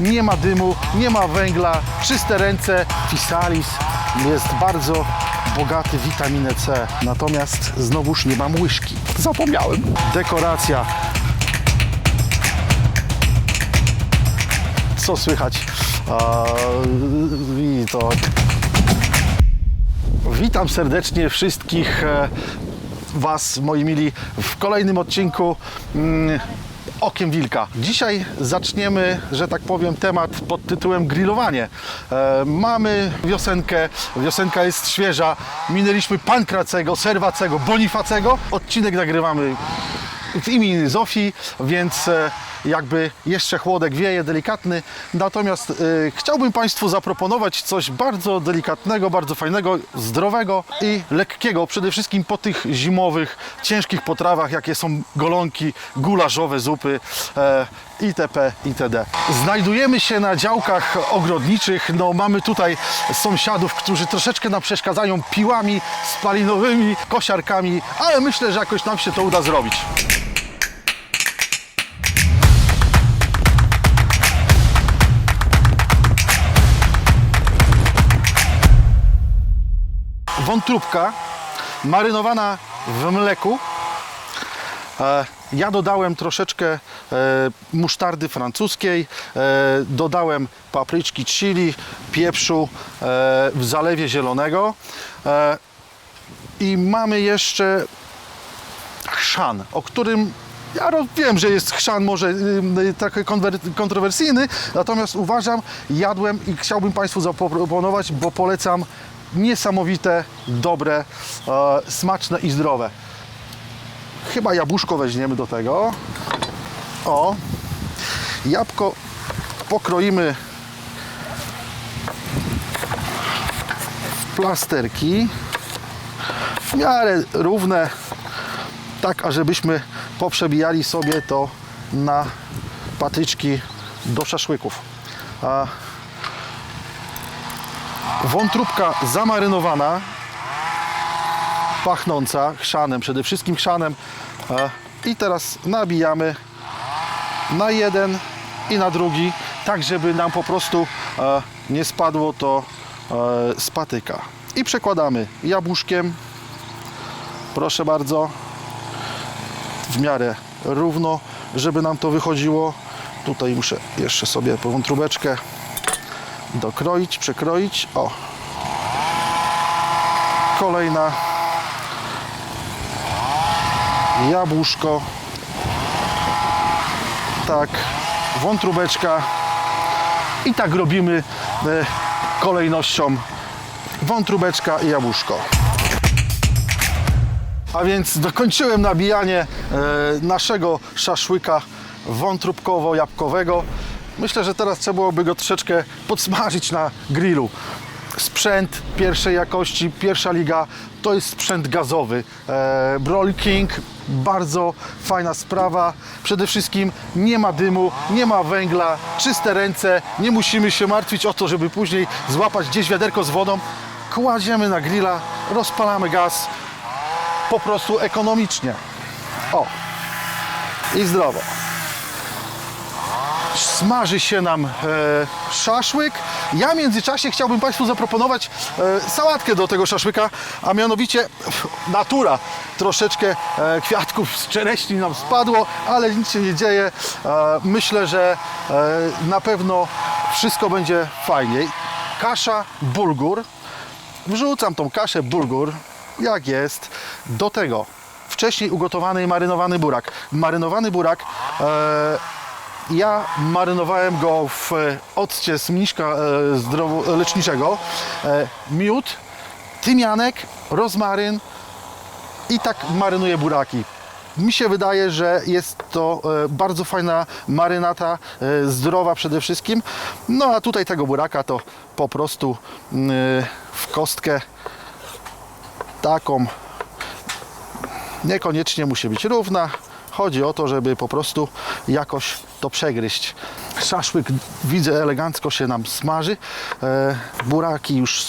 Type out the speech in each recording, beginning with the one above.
nie ma dymu, nie ma węgla, czyste ręce. Fisalis jest bardzo bogaty w witaminę C, natomiast znowuż nie mam łyżki. Zapomniałem. Dekoracja. Co słychać? A, I to Witam serdecznie wszystkich e, Was, moi mili, w kolejnym odcinku mm, Okiem Wilka. Dzisiaj zaczniemy, że tak powiem, temat pod tytułem grillowanie. E, mamy wiosenkę, wiosenka jest świeża, minęliśmy Pankracego, Serwacego, Bonifacego. Odcinek nagrywamy w imieniu Zofii, więc e, jakby jeszcze chłodek wieje, delikatny. Natomiast e, chciałbym Państwu zaproponować coś bardzo delikatnego, bardzo fajnego, zdrowego i lekkiego. Przede wszystkim po tych zimowych, ciężkich potrawach, jakie są golonki, gulaszowe zupy e, itp. itd. Znajdujemy się na działkach ogrodniczych. No, mamy tutaj sąsiadów, którzy troszeczkę nam przeszkadzają piłami spalinowymi, kosiarkami, ale myślę, że jakoś nam się to uda zrobić. Wątróbka marynowana w mleku. E, Ja dodałem troszeczkę e, musztardy francuskiej, e, dodałem papryczki chili, pieprzu w zalewie zielonego i mamy jeszcze chrzan, o którym ja wiem, że jest chrzan może y, trochę konwer- kontrowersyjny, natomiast uważam, jadłem i chciałbym Państwu zaproponować, bo polecam niesamowite, dobre, e, smaczne i zdrowe. Chyba jabłuszko weźmiemy do tego. O, jabłko pokroimy w plasterki w miarę równe tak, ażebyśmy poprzebijali sobie to na patyczki do szaszłyków. Wątróbka zamarynowana, pachnąca chrzanem, przede wszystkim chrzanem. E, I teraz nabijamy na jeden i na drugi, tak żeby nam po prostu e, nie spadło to e, z patyka. I przekładamy jabłuszkiem, proszę bardzo, w miarę równo, żeby nam to wychodziło. Tutaj muszę jeszcze sobie po wątróbeczkę dokroić, przekroić. O. Kolejna jabłuszko. Tak, wątróbeczka. I tak robimy e, kolejnością wątróbeczka i jabłuszko. A więc dokończyłem nabijanie e, naszego szaszłyka wątróbkowo-jabłkowego. Myślę, że teraz trzeba byłoby go troszeczkę podsmażyć na grillu. Sprzęt pierwszej jakości, pierwsza liga, to jest sprzęt gazowy. E, King, bardzo fajna sprawa. Przede wszystkim nie ma dymu, nie ma węgla, czyste ręce, nie musimy się martwić o to, żeby później złapać gdzieś wiaderko z wodą. Kładziemy na grilla, rozpalamy gaz, po prostu ekonomicznie. O. I zdrowo. Smaży się nam e, szaszłyk. Ja w międzyczasie chciałbym Państwu zaproponować e, sałatkę do tego szaszłyka, a mianowicie natura. Troszeczkę e, kwiatków z czereśni nam spadło, ale nic się nie dzieje. E, myślę, że e, na pewno wszystko będzie fajnie. Kasza bulgur. Wrzucam tą kaszę bulgur, jak jest, do tego wcześniej ugotowany i marynowany burak. Marynowany burak e, ja marynowałem go w e, occie z mniszka e, zdrowo, leczniczego. E, miód, tymianek, rozmaryn i tak marynuję buraki. Mi się wydaje, że jest to bardzo fajna marynata, zdrowa przede wszystkim. No a tutaj tego buraka to po prostu mm, w kostkę taką niekoniecznie musi być równa. Chodzi o to, żeby po prostu jakoś to przegryźć. Szaszłyk widzę elegancko się nam smaży. E, buraki już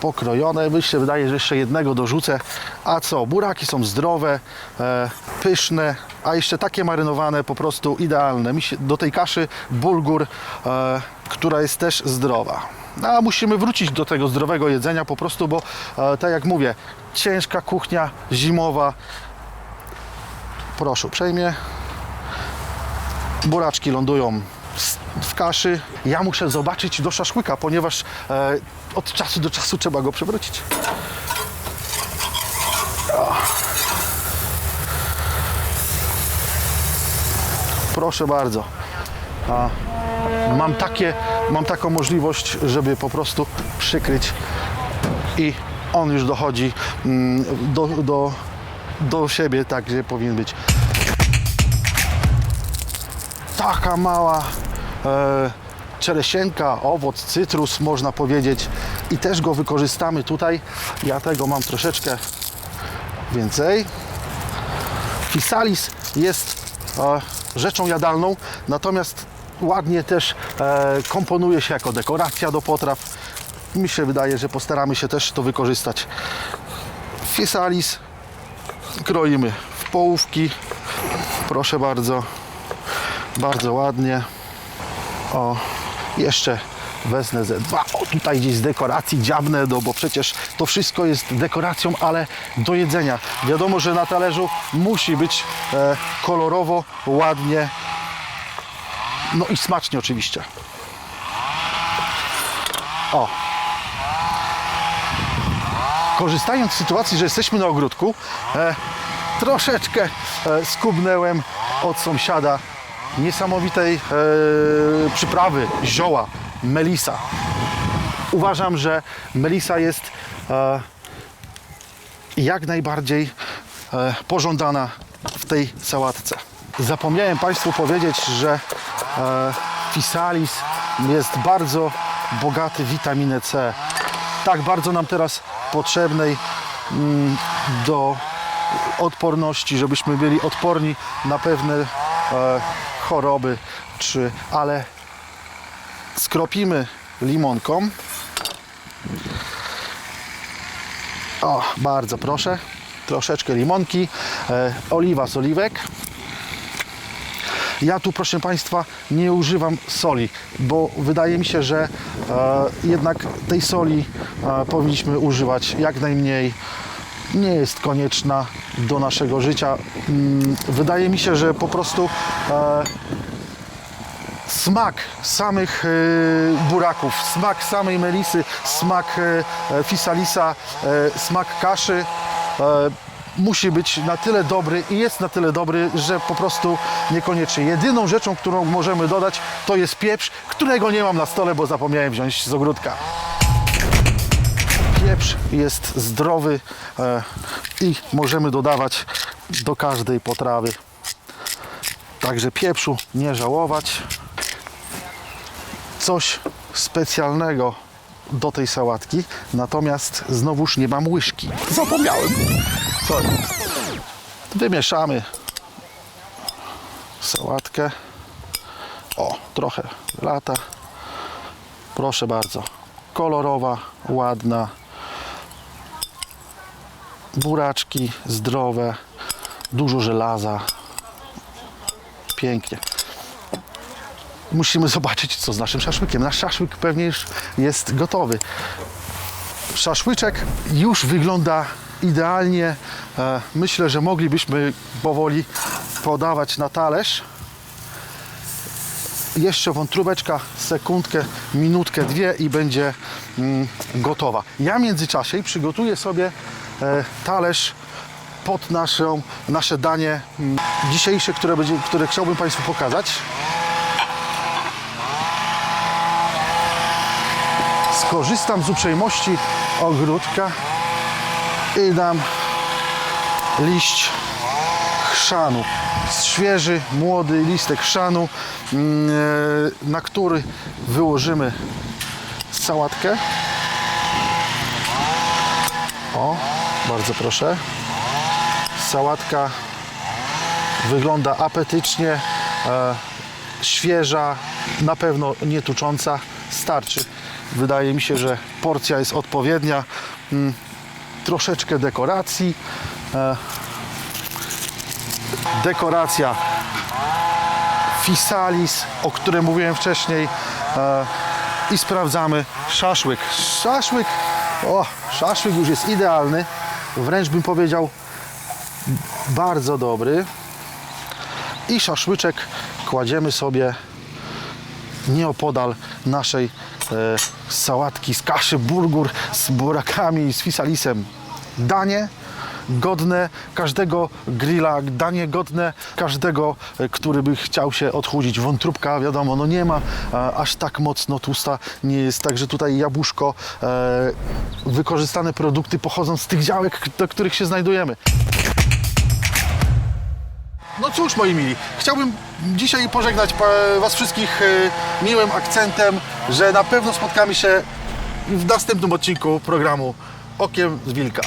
pokrojone. Mi się wydaje, że jeszcze jednego dorzucę. A co? Buraki są zdrowe, e, pyszne, a jeszcze takie marynowane, po prostu idealne. Się, do tej kaszy bulgur, e, która jest też zdrowa. No, A musimy wrócić do tego zdrowego jedzenia po prostu, bo e, tak jak mówię, ciężka kuchnia zimowa. Proszę uprzejmie. Buraczki lądują w kaszy. Ja muszę zobaczyć do szaszłyka, ponieważ e, od czasu do czasu trzeba go przewrócić. Proszę bardzo. A, mam, takie, mam taką możliwość, żeby po prostu przykryć i on już dochodzi mm, do, do, do siebie tak, gdzie powinien być. Taka mała e, czeresienka, owoc, cytrus można powiedzieć i też go wykorzystamy tutaj. Ja tego mam troszeczkę więcej. Fisalis jest e, rzeczą jadalną, natomiast ładnie też e, komponuje się jako dekoracja do potraw. Mi się wydaje, że postaramy się też to wykorzystać. Fisalis kroimy w połówki. Proszę bardzo. Bardzo ładnie. O, jeszcze wezmę ze dwa. O, tutaj gdzieś z dekoracji dziabnę, no bo przecież to wszystko jest dekoracją, ale do jedzenia. Wiadomo, że na talerzu musi być e, kolorowo, ładnie, no i smacznie oczywiście. O. Korzystając z sytuacji, że jesteśmy na ogródku, e, troszeczkę e, skubnęłem od sąsiada niesamowitej e, przyprawy, zioła, melisa. Uważam, że melisa jest e, jak najbardziej e, pożądana w tej sałatce. Zapomniałem Państwu powiedzieć, że e, Fisalis jest bardzo bogaty w witaminę C. Tak bardzo nam teraz potrzebnej mm, do odporności, żebyśmy byli odporni na pewne e, choroby, czy, ale skropimy limonką. O, bardzo proszę. Troszeczkę limonki, e, oliwa z oliwek. Ja tu, proszę Państwa, nie używam soli, bo wydaje mi się, że e, jednak tej soli e, powinniśmy używać jak najmniej. Nie jest konieczna do naszego życia. Mm, Wydaje mi się, że po prostu e, smak samych e, buraków, smak samej melisy, smak e, fisalisa, smak kaszy musi być na tyle dobry i jest na tyle dobry, że po prostu niekoniecznie. Jedyną rzeczą, którą możemy dodać, to jest pieprz, którego nie mam na stole, bo zapomniałem wziąć z ogródka. Pieprz jest zdrowy e, i możemy dodawać do każdej potrawy. Także pieprzu nie żałować. Coś specjalnego do tej sałatki, natomiast znowuż nie mam łyżki. Zapomniałem. Sorry. Wymieszamy sałatkę. O, trochę lata. Proszę bardzo. Kolorowa, ładna. Buraczki zdrowe, dużo żelaza. Pięknie musimy zobaczyć, co z naszym szaszłykiem. Nasz szaszłyk pewnie już jest gotowy. Szaszłyczek już wygląda idealnie. E, Myślę, że moglibyśmy powoli podawać na talerz. Jeszcze wątróbeczka, sekundkę, minutkę, dwie i będzie mm, gotowa. Ja w międzyczasie przygotuję sobie talerz pod naszą, nasze danie mm, dzisiejsze, które, będzie, które chciałbym Państwu pokazać. skorzystam z uprzejmości ogródka i dam liść chrzanu. Świeży, młody listek chrzanu, mm, e, na który wyłożymy sałatkę. O, bardzo proszę. Sałatka wygląda apetycznie, e, świeża, na pewno nie tucząca, starczy. Wydaje mi się, że porcja jest odpowiednia. Mm, troszeczkę dekoracji. E, dekoracja Fisalis, o którym mówiłem wcześniej e, i sprawdzamy szaszłyk. Szaszłyk, o, szaszłyk już jest idealny, wręcz bym powiedział bardzo dobry. I szaszłyczek kładziemy sobie nieopodal naszej e, sałatki z kaszy burgur z burakami, z fisalisem. Danie godne każdego grilla, danie godne każdego, e, który by chciał się odchudzić. Wątróbka, wiadomo, no nie ma aż tak mocno tłusta, nie jest także tutaj jabłuszko, e, wykorzystane produkty pochodzą z tych działek, do których się znajdujemy. No cóż, moi mili, chciałbym dzisiaj pożegnać Was wszystkich e, miłym akcentem, że na pewno spotkamy się w następnym odcinku programu Okiem z Wilka.